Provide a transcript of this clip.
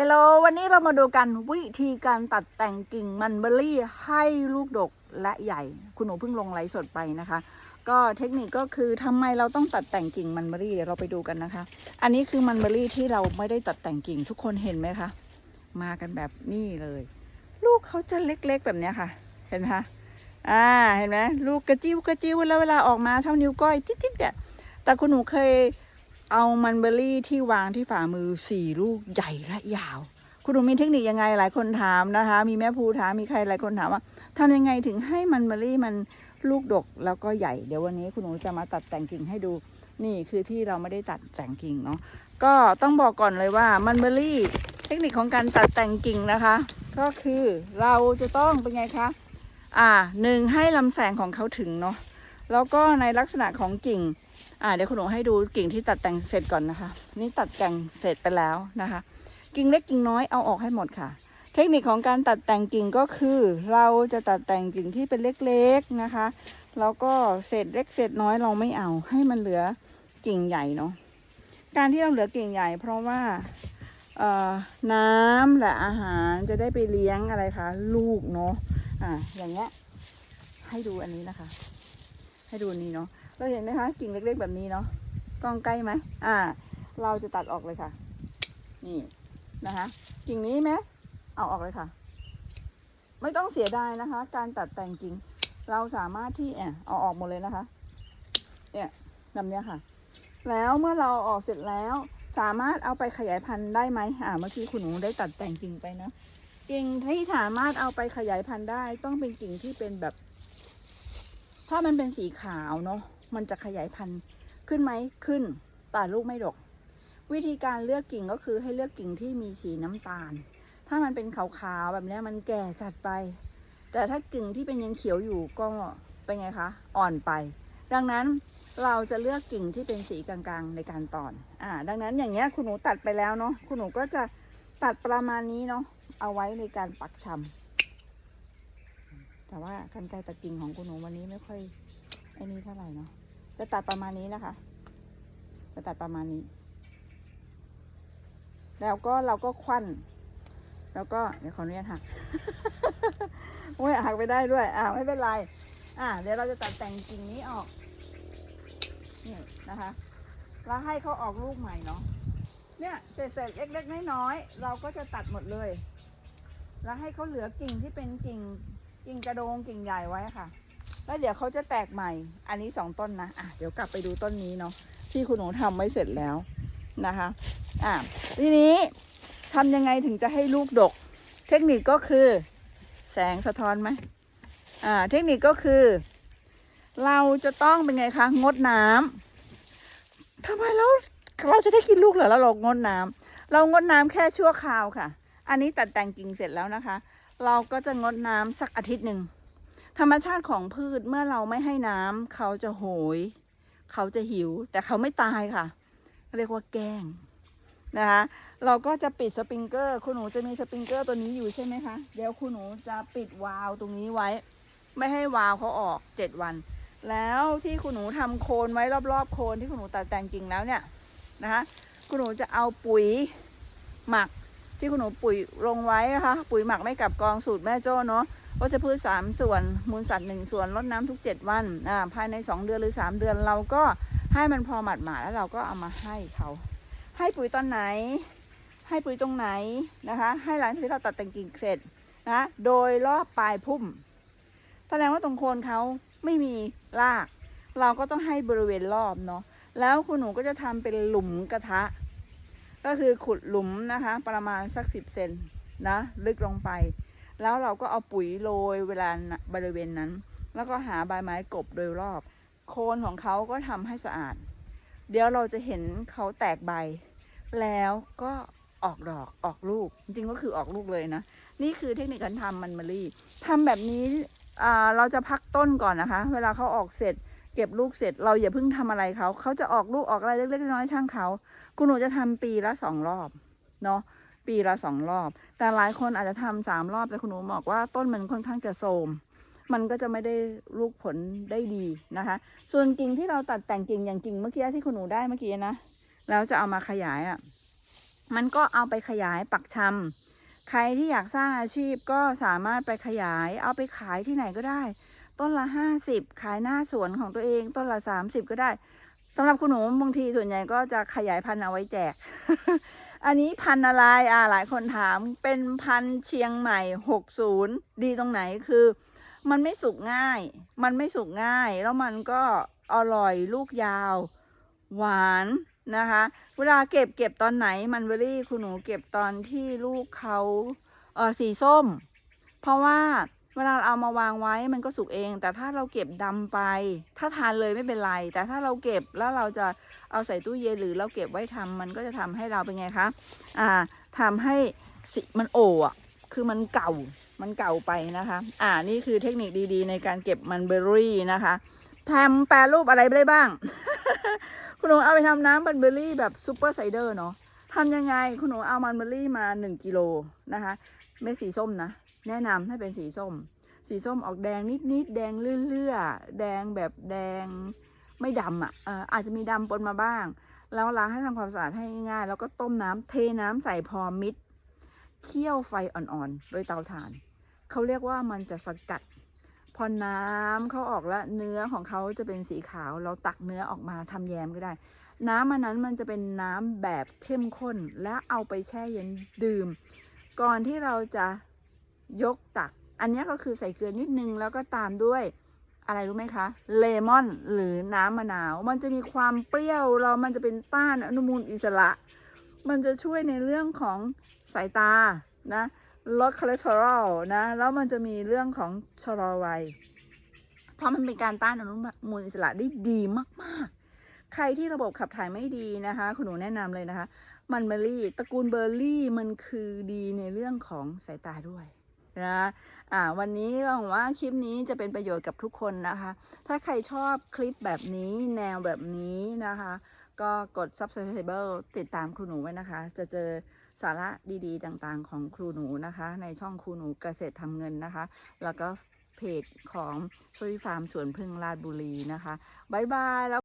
ฮลโลวันนี้เรามาดูกันวิธีการตัดแต่งกิ่งมันเบอรี่ให้ลูกดกและใหญ่ คุณหนูเพิ่งลงไลฟ์สดไปนะคะ ก็เทคนิคก็คือทำไมเราต้องตัดแต่งกิ่งมันเบอรี่เดี๋ยวเราไปดูกันนะคะ อันนี้คือมันเบอรี่ที่เราไม่ได้ตัดแต่งกิ่งทุกคนเห็นไหมคะมากันแบบนี้เลย ลูกเขาจะเล็กๆแบบนี้ค่ะ เห็นไหมคะอ่าเห็นไหมลูกกระจิ้วกระจิ้วแล้วเวลาออกมาเท่านิ้วก้อยติ๊ดๆเนี่ยแต่คุณหนูเคย เอามันเบอรี่ที่วางที่ฝ่ามือสี่ลูกใหญ่และยาว คุณหนูมีเทคนิคยังไงหลายคนถามนะคะ มีแม่ภูถามมีใครหลายคนถามว่าทำยังไงถึงให้มันเบอรี่มันลูกดกแล้วก็ใหญ่เดี๋ยววันนี้คุณหนูจะมาตัดแต่งกิ่งให้ดูนี่คือที่เราไม่ได้ตัดแต่งกิ่งเนาะก็ต้องบอกก่อนเลยว่ามันเบอร์รี่เทคนิคของการตัดแต่งกิ่งนะคะ ก็คือเราจะต้องเป็นไงคะอ่าหนึ่งให้ลำแสงของเขาถึงเนาะแล้วก็ในลักษณะของกิ่ง อ่าเดี๋ยวคุณหนูให้ดูกิ่งที่ตัดแต่งเสร็จก่อนนะคะ นี่ตัดแต่งเสร็จไปแล้วนะคะ กิ่งเล็กกิ่งน้อยเอาออกให้หมดค่ะ เทคนิคของการตัดแต่งกิ่งก็คือ เราจะตัดแต่งกิ่งที่เป็นเล็กๆนะคะแล้วก็เศษเล็กเศษน้อยเราไม่เอาให้มันเหลือกิ่งใหญ่เนาะการที่เราเหลือกิ่งใหญ่ เพราะว่าน้ำและอาหารจะได้ไปเลี้ยงอะไรคะลูกเนาะอ่าอย่างเงี้ยให้ดูอันนี้นะคะ ให้ดูนี้เนาะ เราเห็นไหมคะกิ่งเล็กๆแบบนี้เนาะกล้องใกล้ไหมอ่า เราจะตัดออกเลยค่ะ นี่นะคะ กิ่งนี้ไหมเอาออกเลยค่ะ ไม่ต้องเสียดายนะคะ การตัดแต่งกิ่ง เราสามารถที่เอ่เอาออกหมดเลยนะคะเนี่ยแบบเนี้ยค่ะ แล้วเมื่อเราอาออกเสร็จแล้ว สามารถเอาไปขยายพันธุ์ได้ไหมอ่าเมื่อกี้คุณหนูได้ตัดแต่งกิ่งไปนะกิ่งที่สามารถเอาไปขยายพันธุ์ได้ ต้องเป็นกิ่งที่เป็นแบบ ถ้ามันเป็นสีขาวเนาะ มันจะขยายพันธุ์ขึ้นไหมขึ้นแต่ลูกไม่ดก วิธีการเลือกกิ่งก็คือให้เลือกกิ่งที่มีสีน้ำตาล ถ้ามันเป็นขาวๆแบบนี้มันแก่จัดไป แต่ถ้ากิ่งที่เป็นยังเขียวอยู่ก็เป็นไงคะ อ่อนไป ดังนั้นเราจะเลือกกิ่งที่เป็นสีกลางๆในการตอน อ่า ดังนั้นอย่างเงี้ยคุณหนูตัดไปแล้วเนาะ คุณหนูก็จะตัดประมาณนี้เนาะ เอาไว้ในการปักชำแต่ว่ากันไกรตัดกิ่งของคุณหนูวันนี้ไม่ค่อย ไอ้นี่เท่าไหร่เนาะจะตัดประมาณนี้นะคะ จะตัดประมาณนี้ แล้วก็เราก็ควันแล้วก็เดี๋ยวขออนุญาตหักโอ้ยหักไปได้ด้วยอ่าไม่เป็นไร อ่าเดี๋ยวเราจะตัดแต่งกิ่งนี้ออกนี่นะคะ แล้วให้เขาออกลูกใหม่เนาะเนี่ยเศษเศษเล็กๆน้อยๆเราก็จะตัดหมดเลย แล้วให้เขาเหลือกิ่งที่เป็นกิ่งกิ่งกระโดงกิ่งใหญ่ไว้ค่ะ แล้วเดี๋ยวเขาจะแตกใหม่ อันนี้สองต้นนะ อะ เดี๋ยวกลับไปดูต้นนี้เนาะ ที่คุณหนูทำไว้เสร็จแล้วนะคะ อะ ทีนี้ทำยังไงถึงจะให้ลูกดก เทคนิคก็คือ แสงสะท้อนไหม อ่า เทคนิคก็คือ เราจะต้องเป็นไงคะ งดน้ำ ทำไมเราเราจะได้กินลูกเหรอแล้วเรางดน้ำ เรางดน้ำแค่ชั่วคราวค่ะ อันนี้ตัดแต่งกิ่งเสร็จแล้วนะคะ เราก็จะงดน้ำสักอาทิตย์หนึ่ง ธรรมชาติของพืชเมื่อเราไม่ให้น้ำเขาจะโหย เขาจะหิว แต่เขาไม่ตายค่ะ เรียกว่าแกล้งนะคะเราก็จะปิดสปริงเกอร์คุณหนูจะมีสปริงเกอร์ตัวนี้อยู่ใช่ไหมคะ เดี๋ยวคุณหนูจะปิดวาล์วตรงนี้ไว้ ไม่ให้วาล์วเขาออกเจ็ดวัน แล้วที่คุณหนูทำโคนไว้รอบๆ โคนที่คุณหนูตัดแต่งกิ่งแล้วเนี่ยนะคะคุณหนูจะเอาปุ๋ยหมักที่คุณหนูปุ๋ยลงไว้นะคะปุ๋ยหมักไม่กลับกองสูตรแม่โจ้เนาะ วัชพืชสามส่วน มูลสัตว์หนึ่งส่วนลดน้ำทุกเจ็ดวันอ่าภายในสองเดือนหรือสามเดือนเราก็ให้มันพอหมาดหมาแล้วเราก็เอามาให้เขาให้ปุ๋ยตอนไหน ให้ปุ๋ยตรงไหนนะคะ ให้หลังจากที่เราตัดแต่งกิ่งเสร็จนะโดยรอบปลายพุ่ม แสดงว่าตรงโคนเขาไม่มีราก เราก็ต้องให้บริเวณรอบเนาะแล้วคุณหนูก็จะทำเป็นหลุมกระทะ ก็คือขุดหลุมนะคะ ประมาณสักสิบเซนนะลึกลงไป แล้วเราก็เอาปุ๋ยโรยเวลาบริเวณนั้น แล้วก็หาใบไม้กบโดยรอบ โคนของเขาก็ทำให้สะอาด เดี๋ยวเราจะเห็นเขาแตกใบ แล้วก็ออกดอกออกลูก จริงๆก็คือออกลูกเลยนะ นี่คือเทคนิคการทำมันมะลี่ทำแบบนี้เราจะพักต้นก่อนนะคะ เวลาเขาออกเสร็จ เก็บลูกเสร็จ เราอย่าเพิ่งทำอะไรเขาเขาจะออกลูกออกอะไรเล็กๆน้อยๆช่างเขา คุณหนูจะทำปีละสองรอบเนาะ ปีละสองรอบ แต่หลายคนอาจจะทำสามรอบ แต่คุณหนูบอกว่าต้นมันค่อนข้างจะโทมมันก็จะไม่ได้ลูกผลได้ดีนะคะ ส่วนกิ่งที่เราตัดแต่งกิ่งอย่างกิ่งเมื่อกี้ที่คุณหนูได้เมื่อกี้นะ แล้วจะเอามาขยายอะ่ะ มันก็เอาไปขยายปักชำใครที่อยากสร้างอาชีพก็สามารถไปขยาย เอาไปขายที่ไหนก็ได้ ต้นละห้าสิบขายหน้าสวนของตัวเอง ต้นละสามสิบก็ได้ สำหรับคุณหนูบางทีส่วนใหญ่ก็จะขยายพันธุ์เอาไว้แจก อันนี้พันธุ์อะไรอ่าหลายคนถามเป็นพันธุ์เชียงใหม่หกศูนย์ดีตรงไหนคือ มันไม่สุกง่าย มันไม่สุกง่าย แล้วมันก็อร่อยลูกยาว หวานนะคะ เวลาเก็บเก็บตอนไหนมันเบอรี่คุณหนูเก็บตอนที่ลูกเขาเออสีส้ม เพราะว่า เวลาเอามาวางไว้มันก็สุกเอง แต่ถ้าเราเก็บดำไป ถ้าทานเลยไม่เป็นไร แต่ถ้าเราเก็บแล้วเราจะเอาใส่ตู้เย็นหรือเราเก็บไว้ทำมันก็จะทำให้เราเป็นไงคะอ่าทำให้สิมันโออะคือมันเก่ามันเก่าไปนะคะ อ่านี่คือเทคนิคดีๆ ในการเก็บมันเบอร์รี่นะคะทำแปรรูปอะไรไปได้บ้าง คุณหนูเอาไปทำน้ำมันเบอร์รี่แบบซูเปอร์ไซเดอร์เนาะทำยังไงคุณหนูเอามันเบอรี่มา 1กิโลนะคะเม็ดสีส้มนะ แนะนำให้เป็นสีส้ม สีส้มออกแดงนิดๆ แดงเลื่อๆ แดงแบบแดงไม่ดำอะอาจจะมีดำปนมาบ้าง แล้วล้างให้ทำความสะอาดให้ง่าย แล้วก็ต้มน้ำเทน้ำใส่พอมิดเคี่ยวไฟอ่อนๆ โดยเตาถ่าน เขาเรียกว่ามันจะสกัด พอน้ำเขาออกแล้วเนื้อของเขาจะเป็นสีขาว เราตักเนื้อออกมาทำแยมก็ได้ น้ำมันนั้นมันจะเป็นน้ำแบบเข้มข้น และเอาไปแช่เย็นดื่ม ก่อนที่เราจะ ยกตัก อันนี้ก็คือใส่เกลือนิดนึงแล้วก็ตามด้วยอะไรรู้ไหมคะ เลมอนหรือน้ำมะนาว มันจะมีความเปรี้ยวเรามันจะเป็นต้านอนุมูลอิสระ มันจะช่วยในเรื่องของสายตานะลดคอเลสเตอรอลนะแล้วมันจะมีเรื่องของชะลอวัยเพราะมันเป็นการต้านอนุมูลอิสระได้ดีมาก ๆ ใครที่ระบบขับถ่ายไม่ดีนะคะ คุณหนูแนะนำเลยนะคะ มันเบอร์รี่ตระกูลเบอร์รี่มันคือดีในเรื่องของสายตาด้วย นะอ่าวันนี้ก็หวังว่าคลิปนี้จะเป็นประโยชน์กับทุกคนนะคะ ถ้าใครชอบคลิปแบบนี้แนวแบบนี้นะคะ ก็กด subscribe ติดตามครูหนูไว้นะคะ จะเจอสาระดีๆ ต่างๆ ของครูหนูนะคะ ในช่องครูหนูเกษตรทำเงินนะคะ แล้วก็เพจของช่วยฟาร์มสวนพึ่งราชบุรีนะคะบ๊ายบายแล้ว